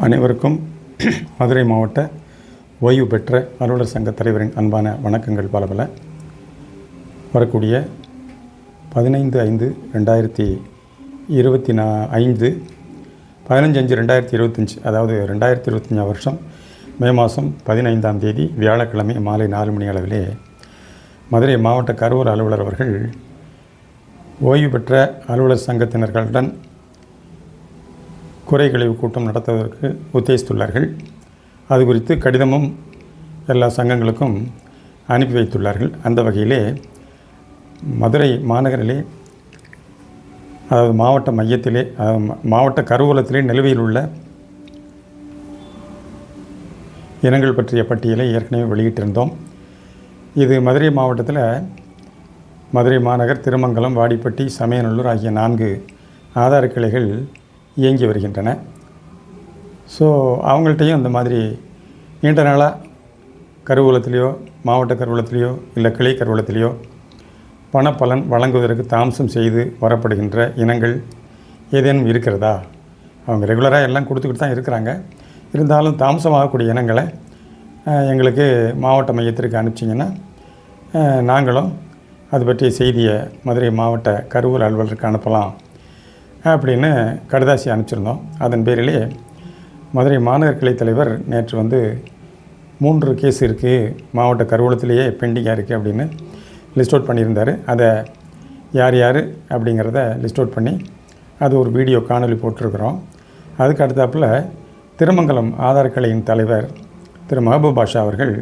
அனைவருக்கும் மதுரை மாவட்ட ஓய்வு பெற்ற அலுவலர் சங்க தலைவரின் அன்பான வணக்கங்கள் பல பல. வரக்கூடிய பதினைந்து ஐந்து ரெண்டாயிரத்தி இருபத்தி நா ஐந்து பதினஞ்சு அஞ்சு ரெண்டாயிரத்தி இருபத்தஞ்சி அதாவது ரெண்டாயிரத்தி இருபத்தஞ்சாம் வருஷம் மே மாதம் பதினைந்தாம் தேதி வியாழக்கிழமை மாலை நாலு மணி அளவிலே மதுரை மாவட்ட கரூர் அலுவலர் அவர்கள் ஓய்வு பெற்ற அலுவலர் சங்கத்தினர்களுடன் குறைகழிவு கூட்டம் நடத்துவதற்கு உத்தேசித்துள்ளார்கள். அது குறித்து கடிதமும் எல்லா சங்கங்களுக்கும் அனுப்பி வைத்துள்ளார்கள். அந்த வகையிலே மதுரை மாநகரிலே அதாவது மாவட்ட மையத்திலே மா- மாவட்ட கருவூலத்திலே நிலுவையில் உள்ள இனங்கள் பற்றிய பட்டியலை ஏற்கனவே வெளியிட்டிருந்தோம். இது மதுரை மாவட்டத்தில் மதுரை மாநகர் திருமங்கலம் வாடிப்பட்டி சமயநல்லூர் ஆகிய நான்கு ஆதார கிளைகள் இயங்கி வருகின்றன. ஸோ அவங்கள்ட்டையும் இந்த மாதிரி நீண்ட நாளாக கருவூலத்திலேயோ மாவட்ட கருவூலத்திலேயோ இல்லை கிளை கருவூலத்திலேயோ பணப்பலன் வழங்குவதற்கு தாமசம் செய்து வரப்படுகின்ற இனங்கள் ஏதேனும் இருக்கிறதா? அவங்க ரெகுலராக எல்லாம் கொடுத்துக்கிட்டு தான் இருக்கிறாங்க. இருந்தாலும் தாமசமாகக்கூடிய இனங்களை எங்களுக்கு மாவட்ட மையத்திற்கு அனுப்பிச்சிங்கன்னா நாங்களும் அது பற்றிய செய்தியை மதுரை மாவட்ட கருவூர் அலுவலருக்கு அனுப்பலாம். அப்படின்னு கடிதாசி அனுப்பிச்சிருந்தோம். அதன் பேரிலே மதுரை மாநகர் கிளை தலைவர் நேற்று வந்து மூன்று கேஸ் இருக்குது மாவட்ட கருவூலத்திலேயே பெண்டிங்காக இருக்குது அப்படின்னு லிஸ்ட் அவுட் பண்ணியிருந்தார். அதை யார் யார் அப்படிங்கிறத லிஸ்ட் அவுட் பண்ணி அது ஒரு வீடியோ காணொலி போட்டிருக்கிறோம். அதுக்கு அடுத்தாப்புல திருமங்கலம் ஆதார் கிளையின் தலைவர் திரு. மஹபூப் பாஷா அவர்கள்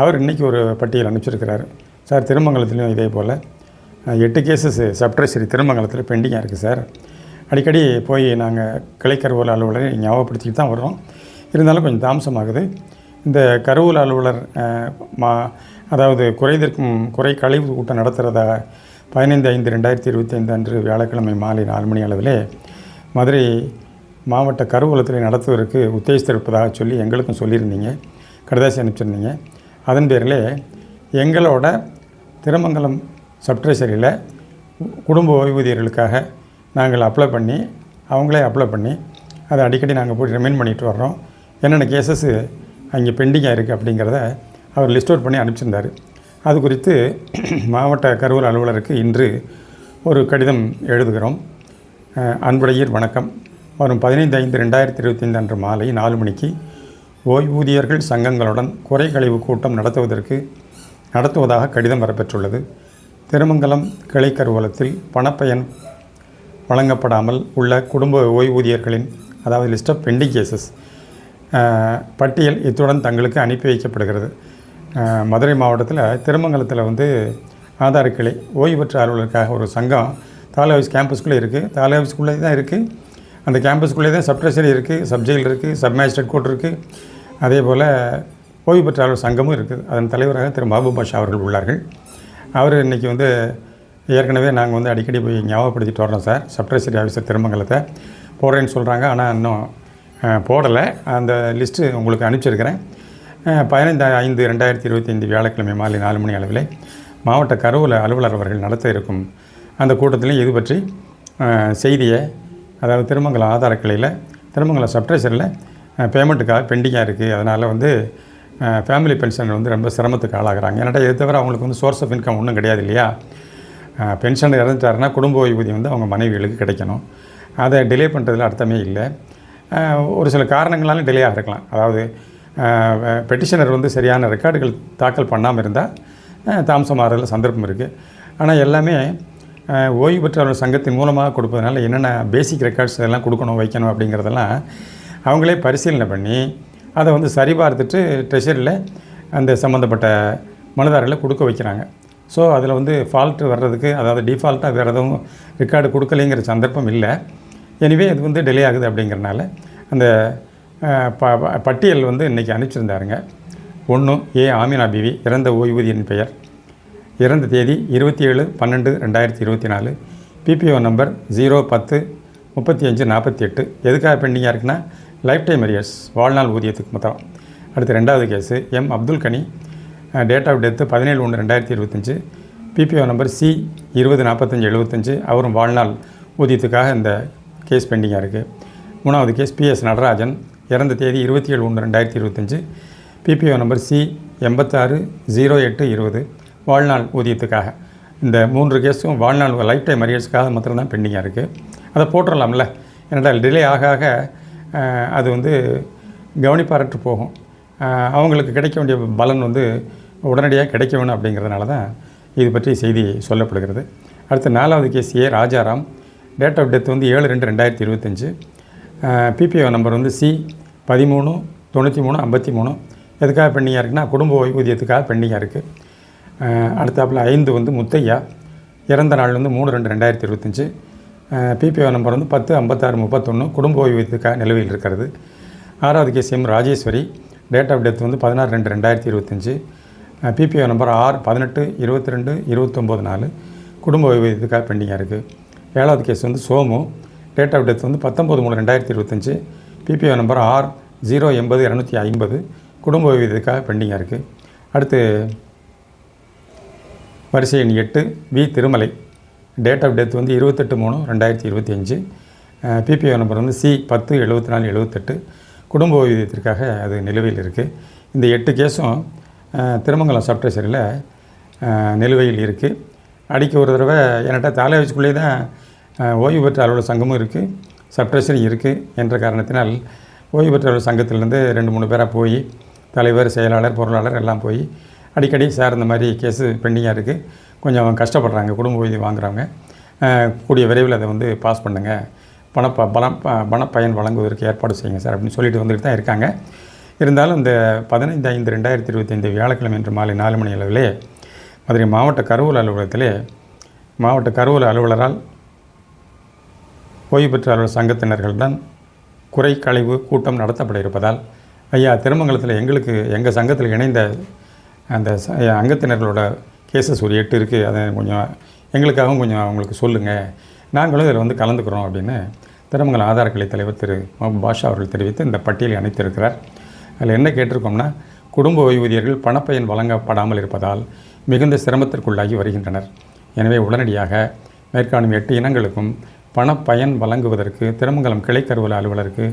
அவர் இன்றைக்கி ஒரு பட்டியல் அனுப்பிச்சிருக்கிறார். சார் திருமங்கலத்துலேயும் இதே போல் எட்டு கேசஸ் சப்ட்ரெஷரி திருமங்கலத்தில் பெண்டிங்காக இருக்குது சார். அடிக்கடி போய் நாங்கள் கிளைக்கருவூல அலுவலரை ஞாபகப்படுத்திட்டு தான் வர்றோம். இருந்தாலும் கொஞ்சம் தாமசமாகுது. இந்த கருவூல அலுவலர் மா அதாவது குறைதற்கும் குறை கழிவு கூட்டம் நடத்துகிறதா பதினைந்து ஐந்து ரெண்டாயிரத்தி இருபத்தி ஐந்து அன்று வியாழக்கிழமை மாலை நாலு மணி அளவிலே மதுரை மாவட்ட கருவூலத்தில் நடத்துவதற்கு உத்தேசித்திருப்பதாக சொல்லி எங்களுக்கும் சொல்லியிருந்தீங்க. கடிதாசி அனுப்பிச்சிருந்தீங்க. அதன் பேரில் எங்களோட திருமங்கலம் சப்ட்ரெஷரியில் குடும்ப ஓய்வூதியர்களுக்காக நாங்கள் அப்ளை பண்ணி அவங்களே அப்ளை பண்ணி அதை அடிக்கடி நாங்கள் போய் ரிமைண்ட் பண்ணிட்டு வர்றோம். என்னென்ன கேசஸ்ஸு அங்கே பெண்டிங்காக இருக்குது அப்படிங்கிறத அவர் லிஸ்ட் அவுட் பண்ணி அனுப்பிச்சிருந்தார். அது குறித்து மாவட்ட கருவூல அலுவலருக்கு இன்று ஒரு கடிதம் எழுதுகிறோம். அன்புடையீர் வணக்கம். வரும் பதினைந்து ஐந்து ரெண்டாயிரத்தி இருபத்தி ஐந்து அன்று மாலை நாலு மணிக்கு ஓய்வூதியர்கள் சங்கங்களுடன் குறை கழிவு கூட்டம் நடத்துவதற்கு நடத்துவதாக கடிதம் வரப்பெற்றுள்ளது. திருமங்கலம் கிளை கருவூலத்தில் பணப்பயன் வழங்கப்படாமல் உள்ள குடும்ப ஓய்வூதியர்களின் அதாவது லிஸ்ட் ஆஃப் பெண்டிங் கேசஸ் பட்டியல் இத்துடன் தங்களுக்கு அனுப்பி வைக்கப்படுகிறது. மதுரை மாவட்டத்தில் திருமங்கலத்தில் வந்து ஆதார் கிளை ஓய்வு பெற்ற அலுவலருக்காக ஒரு சங்கம் தாலுகா ஆஃபீஸ் கேம்பஸ்குள்ளே இருக்குது தாலுகா ஆஃபீஸ்குள்ளே தான் இருக்குது அந்த கேம்பஸ்குள்ளே தான் சப்ட்ரெஷரி இருக்குது சப்ஜெயில் இருக்குது சப் மேஜிஸ்ட்ரேட் கோர்ட் இருக்குது அதே போல் ஓய்வு பெற்ற அலுவலர் சங்கமும் இருக்குது. அதன் தலைவராக திரு மஹபூப் பாஷா அவர்கள் உள்ளார்கள். அவர் இன்றைக்கி வந்து ஏற்கனவே நாங்கள் வந்து அடிக்கடி போய் ஞாபகப்படுத்திட்டு வரோம் சார். சப்ட்ரெஷரி ஆஃபீஸர் திருமங்கலத்தை. போடுறேன்னு சொல்கிறாங்க ஆனால் இன்னும் போடலை. அந்த லிஸ்ட்டு உங்களுக்கு அனுப்பிச்சிருக்கிறேன். பதினைந்து ஐந்து ரெண்டாயிரத்தி இருபத்தி ஐந்து வியாழக்கிழமை மாலை நாலு மணி அளவில் மாவட்ட கருவூல அலுவலர் அவர்கள் நடத்த இருக்கும் அந்த கூட்டத்திலையும் இது பற்றி செய்தியை அதாவது திருமங்கலம் ஆதார கிளையில் திருமங்கலம் சப்ட்ரெஷரில் பேமெண்ட்டுக்காக பெண்டிங்காக இருக்குது அதனால் வந்து ஃபேமிலி பென்ஷன் வந்து ரொம்ப சிரமத்துக்கு ஆளாகிறாங்க. ஏன்னாட்டா இது தவிர அவங்களுக்கு வந்து சோர்ஸ் ஆஃப் இன்கம் ஒன்றும் கிடையாது இல்லையா? பென்ஷன் இறந்துட்டாருன்னா குடும்ப ஓய்வூதியம் வந்து அவங்க மனைவிகளுக்கு கிடைக்கணும். அதை டிலே பண்ணுறதுல அர்த்தமே இல்லை. ஒரு சில காரணங்களாலும் டிலே ஆகிருக்கலாம் அதாவது பெட்டிஷனர் வந்து சரியான ரெக்கார்டுகள் தாக்கல் பண்ணாமல் இருந்தால் தாமசம் தாமசமாகறதுல சந்தர்ப்பம் இருக்குது ஆனால் எல்லாமே ஓய்வு பெற்றவர்கள் சங்கத்தின் மூலமாக கொடுப்பதனால என்னென்ன பேசிக் ரெக்கார்ட்ஸ் இதெல்லாம் கொடுக்கணும் வைக்கணும் அப்படிங்கிறதெல்லாம் அவங்களே பரிசீலனை பண்ணி அதை வந்து சரிபார்த்துட்டு ட்ரெஷரியில் அந்த சம்மந்தப்பட்ட மனுதாரர்களை கொடுக்க வைக்கிறாங்க. ஸோ அதில் வந்து ஃபால்ட்டு வர்றதுக்கு அதாவது டிஃபால்ட்டாக வேறு எதுவும் ரெக்கார்டு கொடுக்கலைங்கிற சந்தர்ப்பம் இல்லை. எனிவே இது வந்து டிலே ஆகுது அப்படிங்கிறனால அந்த ப ப- பட்டியல் வந்து இன்றைக்கி அனுப்பிச்சிருந்தாருங்க. ஒன்று ஏ ஆமினா பிவி இறந்த ஓய்வூதியின் பெயர். இறந்த தேதி இருபத்தி ஏழு பன்னெண்டு ரெண்டாயிரத்தி இருபத்தி நாலு. பிபிஓ நம்பர் ஜீரோ பத்து முப்பத்தி அஞ்சு நாற்பத்தி எட்டு எதுக்காக பெண்டிங்காக இருக்குன்னா லைஃப் டைம் அரியர்ஸ் வாழ்நாள் ஊதியத்துக்கு மொத்தம். அடுத்து ரெண்டாவது case M Abdul Ghani date of death பதினேழு ஒன்று ரெண்டாயிரத்தி இருபத்தஞ்சு. பிபிஓ நம்பர் சி இருபது நாற்பத்தஞ்சு எழுபத்தஞ்சு. அவரும் வாழ்நாள் ஊதியத்துக்காக இந்த கேஸ் பெண்டிங்காக இருக்குது மூணாவது கேஸ் பிஎஸ் நடராஜன். இறந்த தேதி இருபத்தி ஏழு ஒன்று ரெண்டாயிரத்தி இருபத்தஞ்சு. பிபிஓ நம்பர் சி எண்பத்தாறு ஜீரோ எட்டு இருபது. வாழ்நாள் ஊதியத்துக்காக. இந்த மூன்று கேஸும் வாழ்நாள் லைஃப் டைம் அரியர்ஸ்க்காக மாத்திரம்தான் பெண்டிங்காக இருக்குது அதை போட்டுடலாம்ல ஏன்னா டிலே ஆக ஆக அது வந்து கவனிப்பாரற்று போகும். அவங்களுக்கு கிடைக்க வேண்டிய பலன் வந்து உடனடியாக கிடைக்க வேணும் அப்படிங்கிறதுனால தான் இது பற்றி செய்தி சொல்லப்படுகிறது. அடுத்து நாலாவது case A Rajaram. Date of death வந்து ஏழு ரெண்டு ரெண்டாயிரத்தி இருபத்தஞ்சு. பிபிஓ நம்பர் வந்து சி பதிமூணு தொண்ணூற்றி மூணு ஐம்பத்தி மூணு. எதுக்காக பெண்டிங்காக இருக்குன்னா குடும்ப ஓய்வூதியத்துக்காக பெண்டிங்காக இருக்குது அடுத்தாப்புல ஐந்து வந்து முத்தையா. இறந்த நாள் வந்து மூணு ரெண்டு ரெண்டாயிரத்தி இருபத்தஞ்சு. பிபிஓ நம்பர் வந்து பத்து ஐம்பத்தாறு முப்பத்தொன்று குடும்ப ஓய்வூதியத்துக்காக நிலுவையில் இருக்கிறது. ஆறாவது case M Rajeshwari. Date of death வந்து பதினாறு ரெண்டு ரெண்டாயிரத்தி இருபத்தஞ்சு. பிபிஓ நம்பர் ஆறு பதினெட்டு இருபத்தி ரெண்டு இருபத்தொம்போது நாலு. குடும்ப ஓய்வூதியத்துக்காக பெண்டிங்காக இருக்குது ஏழாவது கேஸ் வந்து சோமு. டேட் ஆஃப் டெத் வந்து பத்தொம்போது மூணு ரெண்டாயிரத்தி இருபத்தஞ்சி. பிபிஓ நம்பர் ஆர் ஜீரோ எண்பது இரநூத்தி ஐம்பது. குடும்ப ஓய்வூதியத்துக்காக பெண்டிங்காக இருக்குது அடுத்து வரிசை எண் எட்டு V Thirumalai. Date of death வந்து இருபத்தெட்டு மூணு ரெண்டாயிரத்தி இருபத்தி அஞ்சு பிபிஓ நம்பர் வந்து சி பத்து எழுபத்தி நாலு எழுபத்தெட்டு குடும்ப ஓய்வூதியத்திற்காக அது நிலுவையில் இருக்குது இந்த எட்டு கேஸும் திருமங்கலம் சப்ட்ரெஷரியில் நிலுவையில் இருக்குது அடிக்க ஒரு தடவை என்கிட்ட தாலைவச்சுக்குள்ளே தான் ஓய்வு பெற்ற அலுவலர் சங்கமும் இருக்குது சப்ட்ரெஷரி இருக்குது என்ற காரணத்தினால் ஓய்வு பெற்ற அலுவலர் சங்கத்திலேருந்து ரெண்டு மூணு பேராக போய் தலைவர் செயலாளர் பொருளாளர் எல்லாம் போய் அடிக்கடி சார் இந்த மாதிரி கேஸு பெண்டிங்காக இருக்குது கொஞ்சம் கஷ்டப்படுறாங்க குடும்ப உதவி வாங்குறவங்க. கூடிய விரைவில் அதை வந்து பாஸ் பண்ணுங்கள் பணப்ப பணம் ப- பணப்பயன் வழங்குவதற்கு ஏற்பாடு செய்யுங்க சார் அப்படின்னு சொல்லிட்டு வந்துட்டு தான் இருக்காங்க. இருந்தாலும் இந்த பதினைந்து ஐந்து ரெண்டாயிரத்தி இருபத்தைந்து வியாழக்கிழமை இன்று மாலை நாலு மணி அளவிலே மதுரை மாவட்ட கருவூல அலுவலகத்திலே மாவட்ட கருவூல அலுவலரால் ஓய்வு பெற்ற அலுவலர் சங்கத்தினர்களுடன் குறை கழிவு கூட்டம் நடத்தப்பட இருப்பதால் ஐயா திருமங்கலத்தில் எங்களுக்கு எங்கள் சங்கத்தில் இணைந்த அந்த ச- அங்கத்தினர்களோட கேசஸ் ஒரு எட்டு இருக்குது அதை கொஞ்சம் எங்களுக்காகவும் கொஞ்சம் அவங்களுக்கு சொல்லுங்கள் நாங்களும் இதில் வந்து கலந்துக்கிறோம் அப்படின்னு திருமங்கலம் ஆதார கிளை தலைவர் திரு பாஷா அவர்கள் தெரிவித்து இந்த பட்டியலை அணைத்திருக்கிறார். அதில் என்ன கேட்டிருக்கோம்னா குடும்ப ஓய்வூதியர்கள் பணப்பயன் வழங்கப்படாமல் இருப்பதால் மிகுந்த சிரமத்திற்குள்ளாகி வருகின்றனர். எனவே உடனடியாக மேற்காணும் எட்டு இனங்களுக்கும் பணப்பயன் வழங்குவதற்கு திருமங்கலம் கிளை கருவூல அலுவலருக்கு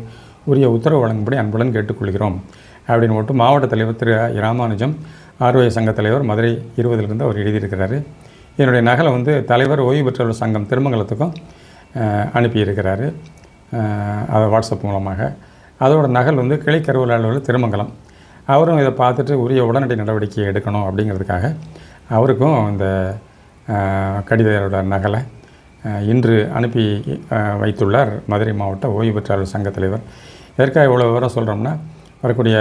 உரிய உத்தரவு வழங்கும்படி அன்புடன் கேட்டுக்கொள்கிறோம். அப்படின்னு மட்டும் மாவட்ட தலைவர் திரு. ராமானுஜம் ஆர்வய சங்க தலைவர் மதுரை இருபதிலிருந்து அவர் எழுதியிருக்கிறாரு. என்னுடைய நகலை வந்து தலைவர் ஓய்வு பெற்றவர் சங்கம் திருமங்கலத்துக்கும் அனுப்பியிருக்கிறாரு. அதை வாட்ஸ்அப் மூலமாக அதோட நகல் வந்து கிளை அலுவலர் திருமங்கலம். அவரும் இதை பார்த்துட்டு உரிய உடனடி நடவடிக்கை எடுக்கணும் அப்படிங்கிறதுக்காக அவருக்கும் இந்த கடிதரோட நகலை இன்று அனுப்பி வைத்துள்ளார் மதுரை மாவட்ட ஓய்வு பெற்றாளர் சங்க தலைவர். எதற்காக இவ்வளோ விவரம் சொல்கிறோம்னா வரக்கூடிய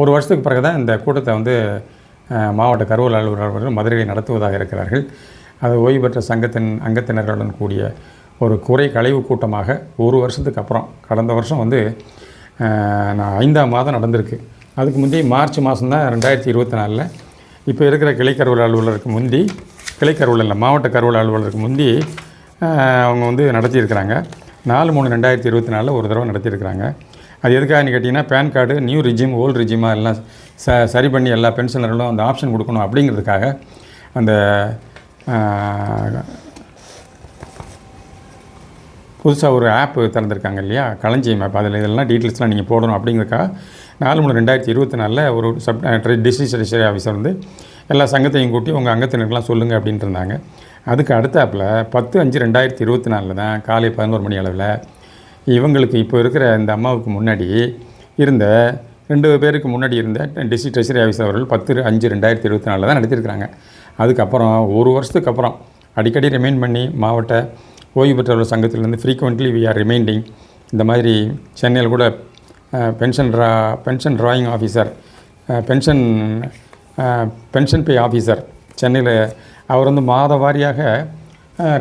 ஒரு வருஷத்துக்கு பிறகு தான் இந்த கூட்டத்தை வந்து மாவட்ட கருவூல அலுவலர் அவர்கள் மதுரையில் நடத்துவதாக இருக்கிறார்கள். அது ஓய்வு பெற்ற சங்கத்தின் அங்கத்தினர்களுடன் கூடிய ஒரு குறை களைவு கூட்டமாக ஒரு வருஷத்துக்கு அப்புறம் கடந்த வருஷம் வந்து நான் ஐந்தாம் மாதம் நடந்திருக்கு. அதுக்கு முந்தி மார்ச் மாதம் தான் ரெண்டாயிரத்தி இருபத்தி நாலில் இப்போ இருக்கிற கிளை கருவூல அலுவலருக்கு முந்தி கிளை கருவூல இல்லை மாவட்ட கருவூல அலுவலருக்கு முந்தி அவங்க வந்து நடத்தியிருக்கிறாங்க. நாலு மூணு ரெண்டாயிரத்தி இருபத்தி நாலில் ஒரு தடவை நடத்தியிருக்கிறாங்க. அது எதுக்காகன்னு கேட்டிங்கன்னா PAN card new regime old ரிஜிமா எல்லாம் ச சரி பண்ணி எல்லா பென்ஷனர்களும் அந்த ஆப்ஷன் கொடுக்கணும் அப்படிங்கிறதுக்காக அந்த புதுசாக ஒரு ஆப் திறந்துருக்காங்க இல்லையா? களஞ்சியம் ஆப் அதில் இதெல்லாம் டீட்டெயில்ஸ்லாம் நீங்கள் போடணும் அப்படிங்கிறதுக்காக நாலு மூணு ரெண்டாயிரத்தி இருபத்தி நாலில் ஒரு சப் டிஸ்ட்ரிக்ட் ஜுடிஷியரி ஆஃபீஸர் வந்து எல்லா சங்கத்தையும் கூட்டி உங்கள் அங்கத்தினருக்கெல்லாம் சொல்லுங்கள் அப்படின்ட்டு இருந்தாங்க. அதுக்கு அடுத்தாப்பில் பத்து அஞ்சு ரெண்டாயிரத்தி இருபத்தி நாலில் தான் காலை பதினோரு மணி அளவில் இவங்களுக்கு இப்போ இருக்கிற இந்த அம்மாவுக்கு முன்னாடி இருந்த ரெண்டு பேருக்கு முன்னாடி இருந்த டிஸ்ட்ரிக்ட் ட்ரெஷரி ஆஃபீஸர் அவர்கள் பத்து அஞ்சு ரெண்டாயிரத்தி இருபத்தி நாலில் தான் நடத்தியிருக்கிறாங்க. அதுக்கப்புறம் ஒரு வருஷத்துக்கு அப்புறம் அடிக்கடி ரிமைண்ட் பண்ணி மாவட்ட ஓய்வு பெற்றவர்கள் சங்கத்திலேருந்து ஃப்ரீக்வெண்ட்லி வி ஆர் ரிமைண்டிங் இந்த மாதிரி சென்னையில் கூட pension draw pension drawing officer pension pension pay officer சென்னையில் அவர் வந்து மாத வாரியாக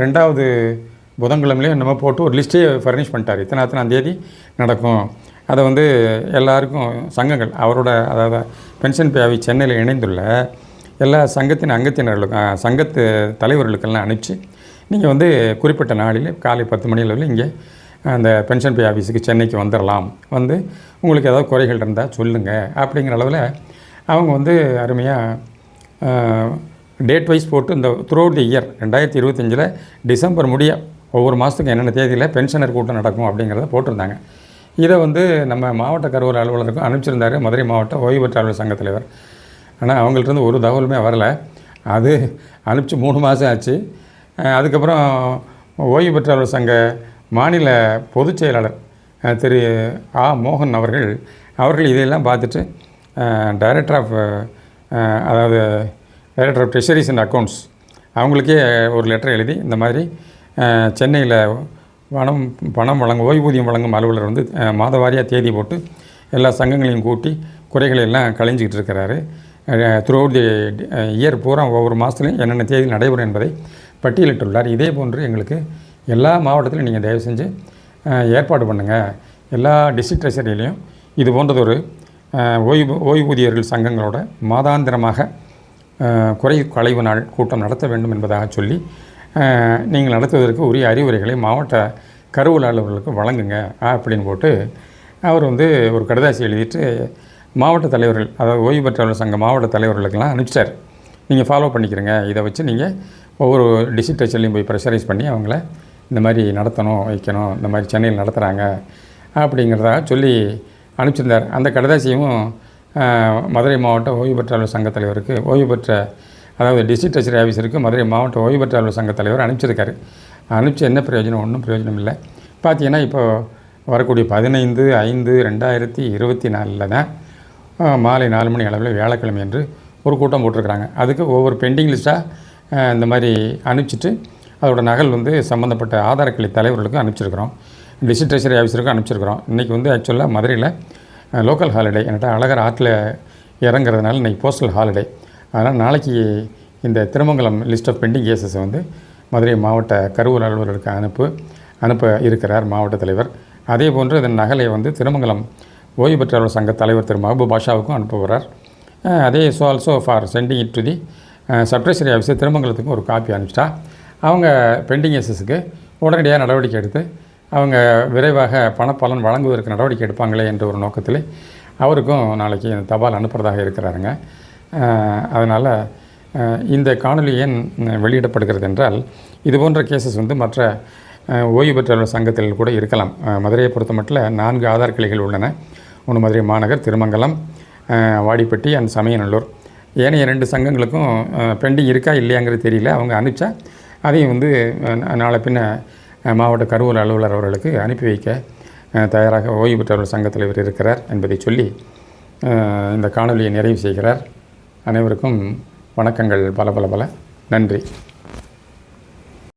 ரெண்டாவது புதன்கிழமையிலே நம்ம போட்டு ஒரு லிஸ்ட்டே ஃபர்னிஷ் பண்ணிட்டார். இத்தனை அத்தனாம் தேதி நடக்கும். அதை வந்து எல்லாருக்கும் சங்கங்கள் அவரோட அதாவது பென்ஷன் பே ஆஃபீஸ் சென்னையில் இணைந்துள்ள எல்லா சங்கத்தின் அங்கத்தினர்களுக்கும் சங்கத்து தலைவர்களுக்கெல்லாம் அனுப்பிச்சு நீங்கள் வந்து குறிப்பிட்ட நாளில் காலை பத்து மணி அளவில் இங்கே அந்த பென்ஷன் பே ஆஃபீஸுக்கு சென்னைக்கு வந்துடலாம் வந்து உங்களுக்கு ஏதாவது குறைகள் இருந்தால் சொல்லுங்கள் அப்படிங்கிற அளவில் அவங்க வந்து அருமையாக டேட் வைஸ் போட்டு இந்த த்ரூ தி இயர் ரெண்டாயிரத்தி இருபத்தஞ்சில் டிசம்பர் முடிய ஒவ்வொரு மாதத்துக்கும் என்னென்ன தேதியில் பென்ஷனர் கூட்டம் நடக்கும் அப்படிங்கிறத போட்டிருந்தாங்க. இதை வந்து நம்ம மாவட்ட கருவூர் அலுவலருக்கும் அனுப்பிச்சிருந்தாரு மதுரை மாவட்ட ஓய்வு பெற்ற அலுவலர் சங்க தலைவர். ஆனால் அவங்கள்ட்ட ஒரு தகவலுமே வரல. அது அனுப்பிச்சு மூணு மாதம் ஆச்சு. அதுக்கப்புறம் ஓய்வு பெற்றவர் சங்க மாநில பொதுச் செயலாளர் திரு ஆ. மோகன் அவர்கள் அவர்கள் இதையெல்லாம் பார்த்துட்டு டைரக்டர் ஆஃப் அதாவது director of treasuries and accounts அவங்களுக்கே ஒரு லெட்டர் எழுதி இந்த மாதிரி சென்னையில் பணம் பணம் வழங்கும் ஓய்வூதியம் வழங்கும் அலுவலர் வந்து மாதவாரியாக தேதி போட்டு எல்லா சங்கங்களையும் கூட்டி குறைகளை எல்லாம் களைஞ்சிக்கிட்டு இருக்கிறாரு. த்ரூ அவுட் தி இயர் பூரா ஒவ்வொரு மாதத்துலையும் என்னென்ன தேதி நடைபெறும் என்பதை பட்டியலிட்டுள்ளார். இதே போன்று எங்களுக்கு எல்லா மாவட்டத்திலும் நீங்கள் தயவு செஞ்சு ஏற்பாடு பண்ணுங்கள் எல்லா டிஸ்ட்ரிக்ட் ட்ரெஷரிலையும் இது போன்றதொரு ஓய்வு ஓய்வூதியர்கள் சங்கங்களோட மாதாந்திரமாக குறை களைவு நாள் கூட்டம் நடத்த வேண்டும் என்பதாக சொல்லி நீங்கள் நடத்துவதற்கு உரிய அறிவுரைகளை மாவட்ட கருவூல அலுவலர்களுக்கு வழங்குங்க அப்படின்னு போட்டு அவர் வந்து ஒரு கடிதாசி எழுதிட்டு மாவட்ட தலைவர்கள் அதாவது ஓய்வு பெற்றவர்கள் சங்க மாவட்ட தலைவர்களுக்கெல்லாம் அனுப்பிச்சிட்டார். நீங்கள் ஃபாலோ பண்ணிக்கிறங்க. இதை வச்சு நீங்கள் ஒவ்வொரு டிஸ்ட்ரிக்ட் டச்சர்லையும் போய் ப்ரெஷரைஸ் பண்ணி அவங்கள இந்த மாதிரி நடத்தணும் வைக்கணும் இந்த மாதிரி சென்னையில் நடத்துகிறாங்க அப்படிங்கிறதாக சொல்லி அனுப்பிச்சிருந்தார். அந்த கடிதாசியும் மதுரை மாவட்ட ஓய்வு பெற்றாளர் சங்க தலைவருக்கு ஓய்வு பெற்ற அதாவது டிஸ்ட்ரிக்ட் டச்சரி ஆஃபீஸருக்கு மதுரை மாவட்ட ஓய்வு பெற்றாளர் சங்க தலைவர் அனுப்பிச்சிருக்காரு. அனுப்பிச்சு என்ன பிரயோஜனம்? ஒன்றும் பிரயோஜனம் இல்லை. பார்த்தீங்கன்னா இப்போ வரக்கூடிய பதினைந்து ஐந்து ரெண்டாயிரத்தி இருபத்தி நாலில் தான் மாலை நாலு மணி அளவில் வியாழக்கிழமை என்று ஒரு கூட்டம் போட்டிருக்கிறாங்க. அதுக்கு ஒவ்வொரு பெண்டிங் லிஸ்ட்டாக இந்த மாதிரி அனுப்பிச்சிட்டு அதோட நகல் வந்து சம்மந்தப்பட்ட ஆதாரக்கிளை தலைவர்களுக்கும் அனுப்பிச்சிருக்கிறோம். District treasury ஆஃபீஸருக்கும் அனுப்பிச்சிருக்கிறோம். இன்றைக்கி வந்து ஆக்சுவலாக மதுரையில் லோக்கல் ஹாலிடே என்கிட்ட அழகர் ஆற்றில் இறங்குறதுனால இன்றைக்கி போஸ்டல் ஹாலிடே அதனால் நாளைக்கு இந்த திருமங்கலம் லிஸ்ட் ஆஃப் பெண்டிங் கேசஸை வந்து மதுரை மாவட்ட கருவூர் அலுவலருக்கு அனுப்பு அனுப்ப இருக்கிறார் மாவட்ட தலைவர். அதே போன்று இதன் நகலை வந்து திருமங்கலம் ஓய்வு பெற்றவர்கள் சங்க தலைவர் திரு மஹபூப் பாஷாவுக்கும் அனுப்புகிறார் அதே so also for sending it to the subtreasury officer திருமங்கலத்துக்கும் ஒரு காப்பி அனுப்பிச்சிட்டா. அவங்க பெண்டிங் எஸ்எஸ்க்கு உடனடியாக நடவடிக்கை எடுத்து அவங்க விரைவாக பணப்பலன் வழங்குவதற்கு நடவடிக்கை எடுப்பாங்களே என்ற ஒரு நோக்கத்தில் அவருக்கும் நாளைக்கு இந்த தபால் அனுப்புகிறதாக இருக்கிறாருங்க. அதனால் இந்த காணொளி ஏன் வெளியிடப்படுகிறது என்றால் இது போன்ற கேசஸ் வந்து மற்ற ஓய்வு பெற்றவர்கள் சங்கத்தில் கூட இருக்கலாம். மதுரையை பொறுத்த மட்டும் நான்கு ஆதார் கிளைகள் உள்ளன. ஒன்று மதுரை மாநகர் திருமங்கலம் வாடிப்பட்டி அண்ட் சமயநல்லூர். ஏனைய ரெண்டு சங்கங்களுக்கும் பெண்டிங் இருக்கா இல்லையாங்கிறது தெரியல. அவங்க அனுப்பிச்சா அதையும் வந்து நாளை பின்ன மாவட்ட கருவூர் அலுவலர் அவர்களுக்கு அனுப்பி வைக்க தயாராக ஓய்வு பெற்றவர்கள் சங்கத் தலைவர் இருக்கிறார் என்பதை சொல்லி இந்த காணொலியை நிறைவு செய்கிறார். அனைவருக்கும் வணக்கங்கள். பல பல பல. நன்றி.